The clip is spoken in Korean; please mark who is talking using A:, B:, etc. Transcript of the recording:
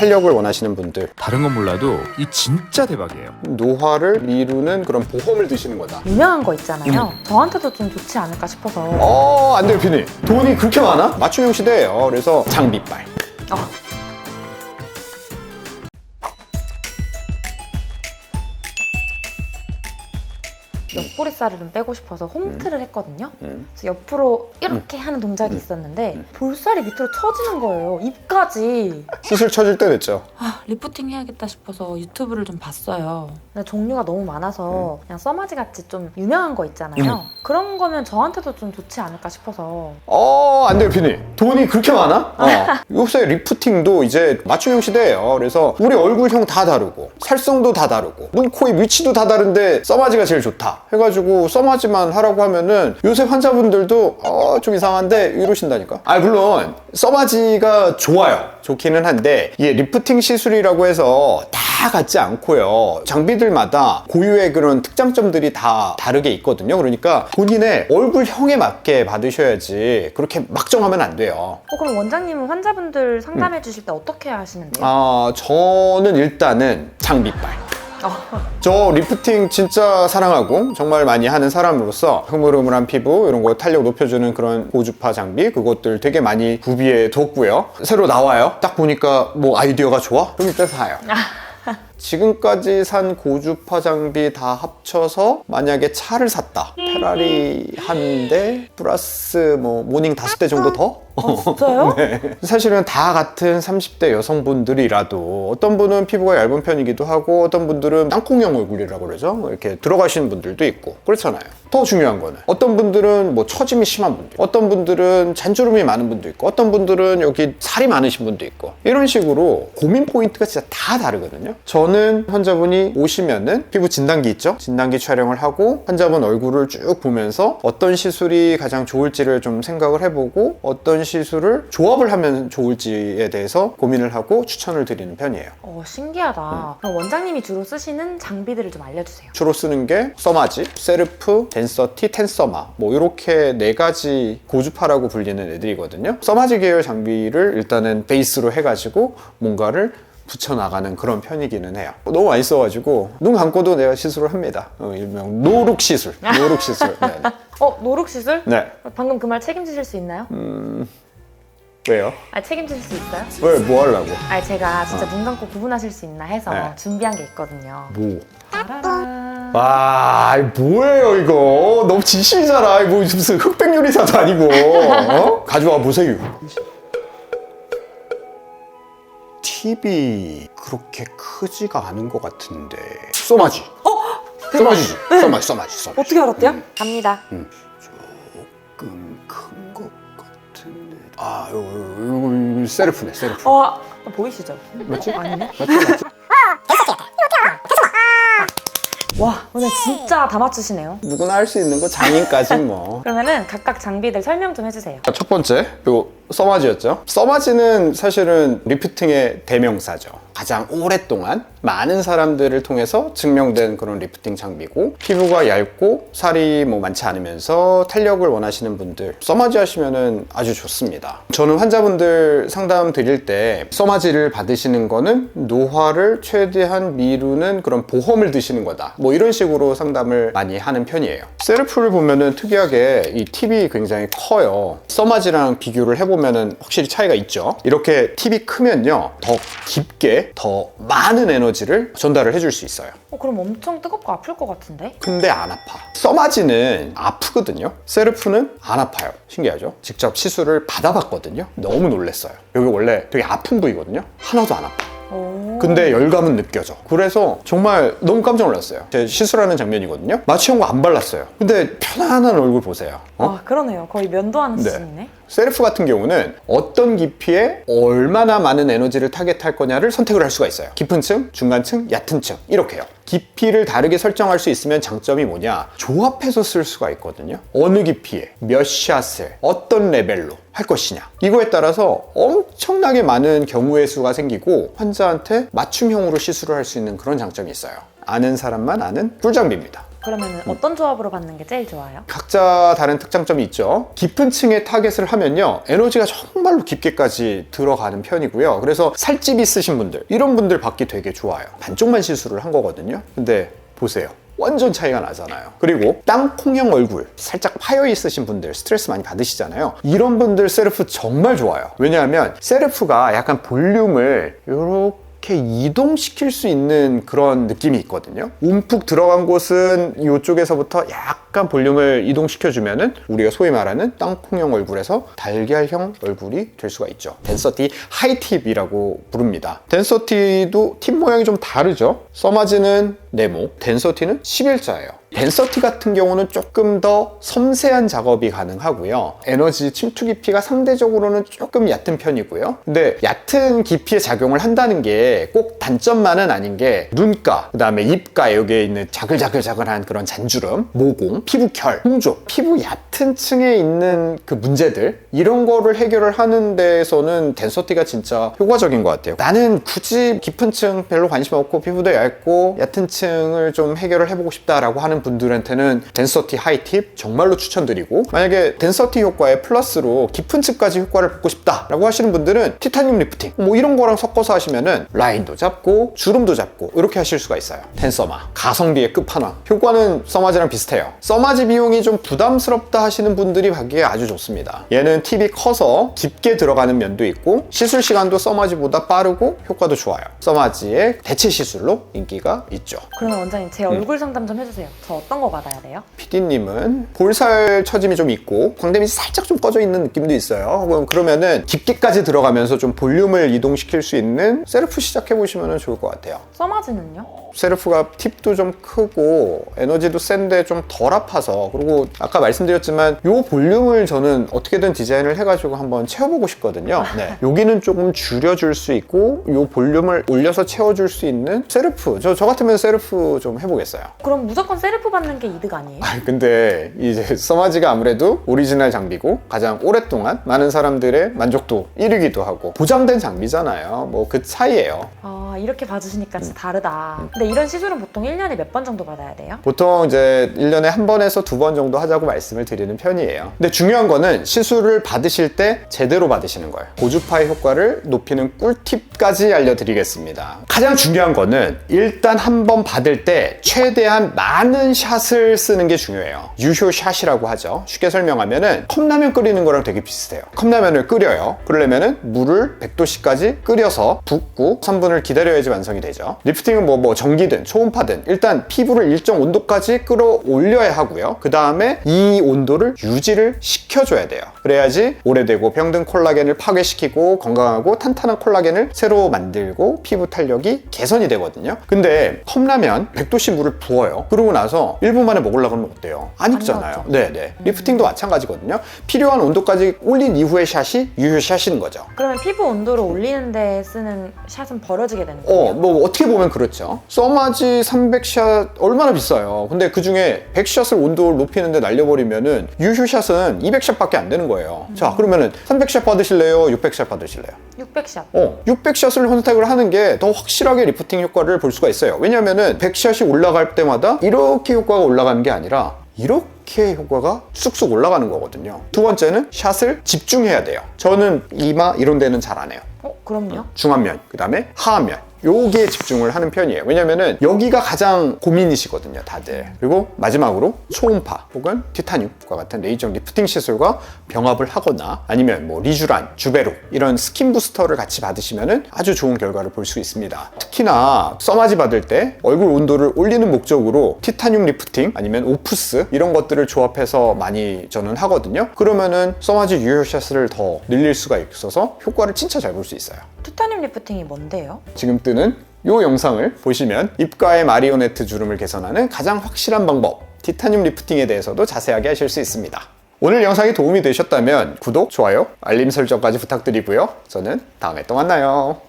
A: 탄력을 원하시는 분들
B: 다른 건 몰라도 이 진짜 대박이에요.
A: 노화를 미루는 그런 보험을 드시는 거다.
C: 유명한 거 있잖아요. 저한테도 좀 좋지 않을까 싶어서.
A: 어, 안 돼요, 피디. 돈이 그렇게 많아? 맞춤형 시대예요. 그래서 장비빨.
C: 어. 옆구리살을 좀 빼고 싶어서 홈트를 했거든요.
A: 음.
C: 그래서 옆으로 이렇게 하는 동작이 있었는데 볼살이 밑으로 처지는 거예요. 입까지.
A: 수술 쳐줄 때 됐죠.
D: 아, 리프팅 해야겠다 싶어서 유튜브를 좀 봤어요.
C: 근데 종류가 너무 많아서
A: 음.
C: 그냥 써마지 같이 좀 유명한 거 있잖아요. 그런 거면 저한테도 좀 좋지 않을까 싶어서.
A: 어, 안 돼요, 피디. 돈이 그렇게 많아? 어. 요새 리프팅도 이제 맞춤형 시대예요. 그래서 우리 얼굴형 다 다르고, 살성도 다 다르고, 눈, 코, 입 위치도 다 다른데 써마지가 제일 좋다. 해가지고 써마지만 하라고 하면은 요새 환자분들도 어, 좀 이상한데 이러신다니까. 아, 물론 써마지가 좋아요. 좋기는 한데 이게 리프팅 시술이라고 해서 다 같지 않고요. 장비들마다 고유의 그런 특장점들이 다 다르게 있거든요. 그러니까 본인의 얼굴형에 맞게 받으셔야지 그렇게 막 정하면 안 돼요.
C: 어, 그럼 원장님은 환자분들 상담해 주실 때 어떻게 하시는데요?
A: 아, 저는 일단은 장비빨. 저 리프팅 진짜 사랑하고 정말 많이 하는 사람으로서 흐물흐물한 피부 이런 거 탄력 높여주는 그런 고주파 장비 그것들 되게 많이 구비해 뒀고요. 새로 나와요. 딱 보니까 뭐 아이디어가 좋아? 그럼 이따 사요 지금까지 산 고주파 장비 다 합쳐서 만약에 차를 샀다 페라리 한 대 플러스 뭐 모닝 다섯 대 정도 더?
C: 아, 진짜요?
A: 네. 사실은 다 같은 30대 여성분들이라도 어떤 분은 피부가 얇은 편이기도 하고 어떤 분들은 땅콩형 얼굴이라고 그러죠. 뭐 이렇게 들어가시는 분들도 있고 그렇잖아요. 더 중요한 거는 어떤 분들은 뭐 처짐이 심한 분들, 어떤 분들은 잔주름이 많은 분도 있고 어떤 분들은 여기 살이 많으신 분도 있고 이런 식으로 고민 포인트가 진짜 다 다르거든요. 저는 환자분이 오시면은 피부 진단기 있죠? 진단기 촬영을 하고 환자분 얼굴을 쭉 보면서 어떤 시술이 가장 좋을지를 좀 생각을 해보고 어떤 시술을 조합을 하면 좋을지에 대해서 고민을 하고 추천을 드리는 편이에요.
C: 어, 신기하다. 그럼 원장님이 주로 쓰시는 장비들을 좀 알려주세요.
A: 주로 쓰는 게 써마지, 세르프, 덴서티, 텐서마 뭐 이렇게 네 가지 고주파라고 불리는 애들이거든요. 써마지 계열 장비를 일단은 베이스로 해가지고 뭔가를 붙여나가는 그런 편이기는 해요. 너무 많이 써가지고 눈 감고도 내가 시술을 합니다. 어, 일명 노룩 시술, 노룩 시술. 네.
C: 어, 노룩 시술?
A: 네.
C: 방금 그 말 책임지실 수 있나요?
A: 왜요?
C: 아, 책임지실 수 있어요?
A: 왜 뭐 하려고?
C: 아, 제가 진짜 눈 감고 구분하실 수 있나 해서
A: 네.
C: 준비한 게 있거든요.
A: 뭐?
C: 따라란.
A: 아, 이 뭐예요 이거? 너무 진심이잖아. 뭐 무슨 흑백 요리사도 아니고. 어? 가져와 보세요. TV 그렇게 크지가 않은 것 같은데. 써마지. 어? 써마지지. 써마지, 써마지, 써마지.
C: 어떻게 알았대요? 갑니다.
A: 조금 큰 것 같은데. 아, 이거, 이거, 이거 세르프네, 세르프.
C: 어, 보이시죠?
A: 맞지?
C: 아니네.
A: 맞지, 맞지?
C: 와, 오늘 진짜 다 맞추시네요.
A: 누구나 할 수 있는 거 장인까지 뭐.
C: 그러면은 각각 장비들 설명 좀 해주세요.
A: 첫 번째, 요 써마지였죠. 써마지는 사실은 리프팅의 대명사죠. 가장 오랫동안 많은 사람들을 통해서 증명된 그런 리프팅 장비고 피부가 얇고 살이 뭐 많지 않으면서 탄력을 원하시는 분들 써마지 하시면은 아주 좋습니다. 저는 환자분들 상담 드릴 때 써마지를 받으시는 거는 노화를 최대한 미루는 그런 보험을 드시는 거다. 뭐 이런 식으로 상담을 많이 하는 편이에요. 세르프를 보면은 특이하게 이 팁이 굉장히 커요. 써마지랑 비교를 해보면 은 확실히 차이가 있죠. 이렇게 팁이 크면요. 더 깊게 더 많은 에너지를 전달을 해줄 수 있어요.
C: 어, 그럼 엄청 뜨겁고 아플 것 같은데?
A: 근데 안 아파. 써마지는 아프거든요. 세르프는 안 아파요. 신기하죠? 직접 시술을 받아봤거든요. 너무 놀랬어요. 여기 원래 되게 아픈 부위거든요. 하나도 안 아파.
C: 오.
A: 근데 열감은 느껴져. 그래서 정말 너무 깜짝 놀랐어요. 제 시술하는 장면이거든요. 마취형 거안 발랐어요. 근데 편안한 얼굴 보세요. 어?
C: 아, 그러네요. 거의 면도하는
A: 네.
C: 수준이네.
A: 세르프 같은 경우는 어떤 깊이에 얼마나 많은 에너지를 타겟할 거냐를 선택을 할 수가 있어요. 깊은 층, 중간층, 얕은 층 이렇게요. 깊이를 다르게 설정할 수 있으면 장점이 뭐냐? 조합해서 쓸 수가 있거든요. 어느 깊이에 몇 샷을 어떤 레벨로 할 것이냐. 이거에 따라서 엄청나게 많은 경우의 수가 생기고 환자한테 맞춤형으로 시술을 할 수 있는 그런 장점이 있어요. 아는 사람만 아는 꿀장비입니다.
C: 그러면 어떤 조합으로 받는 게 제일 좋아요?
A: 각자 다른 특장점이 있죠. 깊은 층에 타겟을 하면요. 에너지가 정말로 깊게까지 들어가는 편이고요. 그래서 살집 있으신 분들, 이런 분들 받기 되게 좋아요. 반쪽만 시술을 한 거거든요. 근데 보세요. 완전 차이가 나잖아요. 그리고 땅콩형 얼굴 살짝 파여 있으신 분들 스트레스 많이 받으시잖아요. 이런 분들 세르프 정말 좋아요. 왜냐하면 세르프가 약간 볼륨을 이렇게 이동시킬 수 있는 그런 느낌이 있거든요. 움푹 들어간 곳은 이쪽에서부터 약간 볼륨을 이동시켜주면은 우리가 소위 말하는 땅콩형 얼굴에서 달걀형 얼굴이 될 수가 있죠. 덴서티 하이팁이라고 부릅니다. 덴서티도 팁 모양이 좀 다르죠. 써마지는 네모, 덴서티는 11자예요. 덴서티 같은 경우는 조금 더 섬세한 작업이 가능하고요. 에너지 침투 깊이가 상대적으로는 조금 얕은 편이고요. 근데 얕은 깊이에 작용을 한다는 게 꼭 단점만은 아닌 게 눈가, 그 다음에 입가 여기에 있는 자글자글자글한 그런 잔주름, 모공, 피부결, 홍조, 피부 얕은 층에 있는 그 문제들 이런 거를 해결을 하는 데에서는 덴서티가 진짜 효과적인 것 같아요. 나는 굳이 깊은 층 별로 관심 없고 피부도 얇고 얕은 층을 좀 해결을 해보고 싶다라고 하는 분들한테는 덴서티 하이팁 정말로 추천드리고 만약에 덴서티 효과에 플러스로 깊은 층까지 효과를 보고 싶다라고 하시는 분들은 티타늄 리프팅 뭐 이런 거랑 섞어서 하시면은 라인도 잡고 주름도 잡고 이렇게 하실 수가 있어요. 텐서마 가성비의 끝판왕 효과는 써마지랑 비슷해요. 써마지 비용이 좀 부담스럽다 하시는 분들이 받기에 아주 좋습니다. 얘는 팁이 커서 깊게 들어가는 면도 있고 시술 시간도 써마지보다 빠르고 효과도 좋아요. 써마지의 대체 시술로 인기가 있죠.
C: 그러면 원장님 제 얼굴 상담 좀 해주세요. 저 어떤 거 받아야 돼요?
A: PD님은 볼살 처짐이 좀 있고 광대이 살짝 좀 꺼져 있는 느낌도 있어요. 그럼 그러면은 깊게까지 들어가면서 좀 볼륨을 이동시킬 수 있는 세르프 시작해 보시면 좋을 것 같아요.
C: 써마지는요?
A: 세르프가 팁도 좀 크고 에너지도 센데 좀 덜 아파서 그리고 아까 말씀드렸지만 요 볼륨을 저는 어떻게든 디자인을 해가지고 한번 채워보고 싶거든요. 네. 여기는 조금 줄여줄 수 있고 요 볼륨을 올려서 채워줄 수 있는 세르프. 저, 저 같으면 세르프 좀 해보겠어요.
C: 그럼 무조건 세르프 받는 게 이득 아니에요?
A: 아, 근데 이제 써마지가 아무래도 오리지널 장비고 가장 오랫동안 많은 사람들의 만족도 1위기도 하고 보장된 장비잖아요. 뭐 그 차이예요.
C: 아 이렇게 봐주시니까 진짜 다르다. 근데 이런 시술은 보통 1년에 몇 번 정도 받아야 돼요?
A: 보통 이제 1년에 한 번에서 두 번 정도 하자고 말씀을 드리는 편이에요. 근데 중요한 거는 시술을 받으실 때 제대로 받으시는 거예요. 고주파의 효과를 높이는 꿀팁까지 알려드리겠습니다. 가장 중요한 거는 일단 한 번 받을 때 최대한 많은 샷을 쓰는 게 중요해요. 유효 샷이라고 하죠. 쉽게 설명하면은 컵라면 끓이는 거랑 되게 비슷해요. 컵라면을 끓여요. 그러려면은 물을 100도씨까지 끓여서 붓고 3분을 기다려 야지 완성이 되죠. 리프팅은 뭐, 뭐 전기든 초음파든 일단 피부를 일정 온도까지 끌어올려야 하고요. 그 다음에 이 온도를 유지를 시켜줘야 돼요. 그래야지 오래되고 병든 콜라겐을 파괴시키고 건강하고 탄탄한 콜라겐을 새로 만들고 피부 탄력이 개선이 되거든요. 근데 컵라면 100도씨 물을 부어요. 그러고 나서 1분 만에 먹으려고 하면 어때요? 안 익잖아요. 네 네. 리프팅도 마찬가지거든요. 필요한 온도까지 올린 이후의 샷이 유효 샷인 거죠.
C: 그러면 피부 온도를 올리는데 쓰는 샷은 버려지게 되는 거예요?
A: 어, 뭐 어떻게 보면 그렇죠. 써마지 300샷 얼마나 비싸요. 근데 그 중에 100샷을 온도를 높이는데 날려버리면은 유효샷은 200샷밖에 안 되는 거예요. 자, 그러면은 300샷 받으실래요? 600샷 받으실래요?
C: 600샷.
A: 어, 600샷을 선택을 하는 게 더 확실하게 리프팅 효과를 볼 수가 있어요. 왜냐면은 100샷이 올라갈 때마다 이렇게 효과가 올라가는 게 아니라 이렇게 효과가 쑥쑥 올라가는 거거든요. 두 번째는 샷을 집중해야 돼요. 저는 이마 이런 데는 잘 안 해요.
C: 어 그럼요.
A: 중안면, 그 다음에 하안면. 요기에 집중을 하는 편이에요. 왜냐면은 여기가 가장 고민이시거든요, 다들. 그리고 마지막으로 초음파 혹은 티타늄과 같은 레이저 리프팅 시술과 병합을 하거나 아니면 뭐 리쥬란, 주베로 이런 스킨 부스터를 같이 받으시면은 아주 좋은 결과를 볼 수 있습니다. 특히나 써마지 받을 때 얼굴 온도를 올리는 목적으로 티타늄 리프팅 아니면 오프스 이런 것들을 조합해서 많이 저는 하거든요. 그러면은 써마지 유효샷을 더 늘릴 수가 있어서 효과를 진짜 잘 볼 수 있어요.
C: 티타늄 리프팅이 뭔데요?
A: 지금 뜨는 이 영상을 보시면 입가의 마리오네트 주름을 개선하는 가장 확실한 방법 티타늄 리프팅에 대해서도 자세하게 하실 수 있습니다. 오늘 영상이 도움이 되셨다면 구독, 좋아요, 알림 설정까지 부탁드리고요. 저는 다음에 또 만나요.